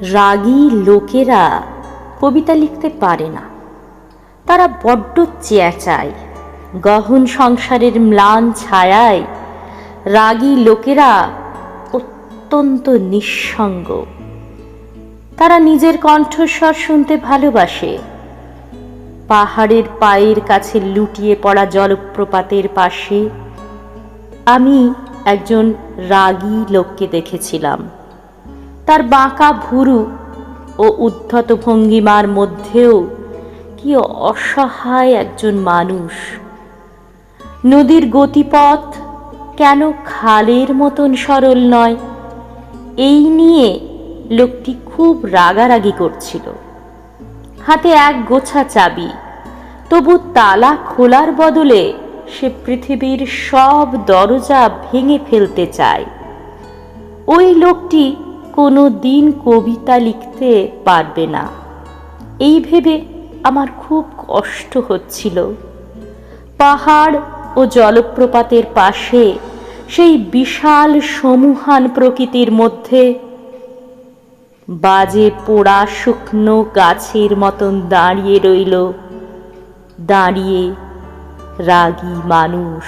রাগী লোকেরা কবিতা লিখতে পারে না। তারা বড্ড চেঁচায় গহন সংসারের ম্লান ছায়ায় রাগী লোকেরা অত্যন্ত নিঃসঙ্গ। তারা নিজের কণ্ঠস্বর শুনতে ভালোবাসে। পাহাড়ের পায়ের কাছে লুটিয়ে পড়া জলপ্রপাতের পাশে আমি একজন রাগী লোককে দেখেছিলাম। তার বাঁকা ভুরু ও উদ্ধত ভঙ্গিমার মধ্যেও কি অসহায় একজন মানুষ। নদীর গতিপথ কেন খালের মতন সরল নয়? এই নিয়ে লোকটি খুব রাগারাগি করছিল। হাতে এক গোছা চাবি, তবু তালা খোলার বদলে সে পৃথিবীর সব দরজা ভেঙে ফেলতে চায়। ওই লোকটি কোনো দিন কবিতা লিখতে পারবে না। এই ভেবে আমার খুব কষ্ট হচ্ছিল। পাহাড় ও জলপ্রপাতের পাশে সেই বিশাল সমূহান প্রকৃতির মধ্যে বাজে পোড়া শুকনো গাছের মতন দাঁড়িয়ে রইল, দাঁড়িয়ে রাগী মানুষ।